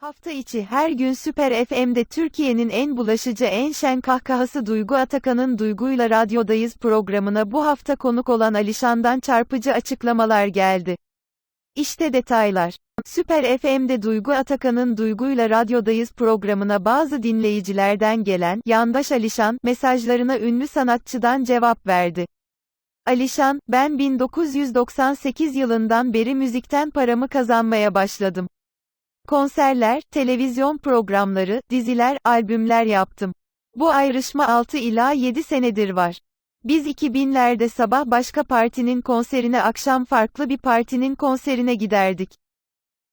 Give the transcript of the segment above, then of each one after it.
Hafta içi her gün Süper FM'de Türkiye'nin en bulaşıcı en şen kahkahası Duygu Atakan'ın Duyguyla Radyodayız programına bu hafta konuk olan Alişan'dan çarpıcı açıklamalar geldi. İşte detaylar. Süper FM'de Duygu Atakan'ın Duyguyla Radyodayız programına bazı dinleyicilerden gelen yandaş Alişan mesajlarına ünlü sanatçıdan cevap verdi. Alişan, ben 1998 yılından beri müzikten paramı kazanmaya başladım. Konserler, televizyon programları, diziler, albümler yaptım. Bu ayrışma 6 ila 7 senedir var. Biz 2000'lerde sabah başka partinin konserine akşam farklı bir partinin konserine giderdik.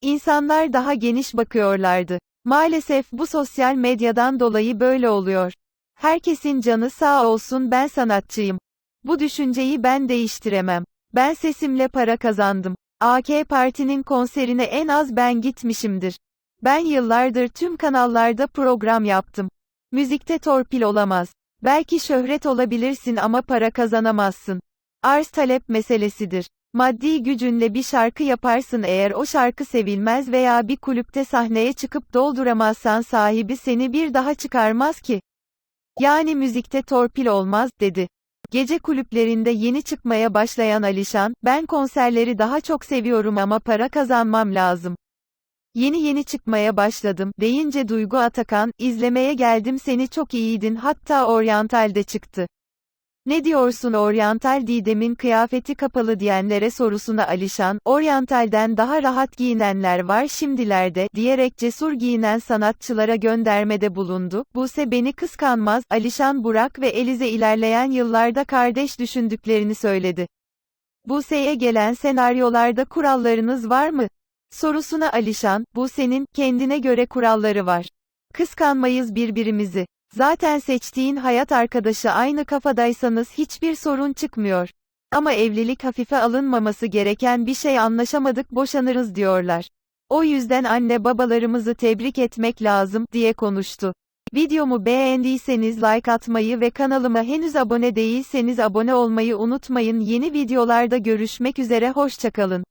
İnsanlar daha geniş bakıyorlardı. Maalesef bu sosyal medyadan dolayı böyle oluyor. Herkesin canı sağ olsun ben sanatçıyım. Bu düşünceyi ben değiştiremem. Ben sesimle para kazandım. AK Parti'nin konserine en az ben gitmişimdir. Ben yıllardır tüm kanallarda program yaptım. Müzikte torpil olamaz. Belki şöhret olabilirsin ama para kazanamazsın. Arz talep meselesidir. Maddi gücünle bir şarkı yaparsın eğer o şarkı sevilmez veya bir kulüpte sahneye çıkıp dolduramazsan sahibi seni bir daha çıkarmaz ki. Yani müzikte torpil olmaz, dedi. Gece kulüplerinde yeni çıkmaya başlayan Alişan, ben konserleri daha çok seviyorum ama para kazanmam lazım. Yeni yeni çıkmaya başladım, deyince Duygu Atakan, izlemeye geldim seni çok iyiydin hatta oryantalde çıktı. Ne diyorsun oryantal Didem'in kıyafeti kapalı diyenlere sorusuna Alişan, oryantalden daha rahat giyinenler var şimdilerde, diyerek cesur giyinen sanatçılara göndermede bulundu. Buse beni kıskanmaz, Alişan Burak ve Elize ilerleyen yıllarda kardeş düşündüklerini söyledi. Buse'ye gelen senaryolarda kurallarınız var mı? Sorusuna Alişan, Buse'nin, kendine göre kuralları var. Kıskanmayız birbirimizi. Zaten seçtiğin hayat arkadaşı aynı kafadaysanız hiçbir sorun çıkmıyor. Ama evlilik hafife alınmaması gereken bir şey anlaşamadık boşanırız diyorlar. O yüzden anne babalarımızı tebrik etmek lazım, diye konuştu. Videomu beğendiyseniz like atmayı ve kanalıma henüz abone değilseniz abone olmayı unutmayın. Yeni videolarda görüşmek üzere hoşçakalın.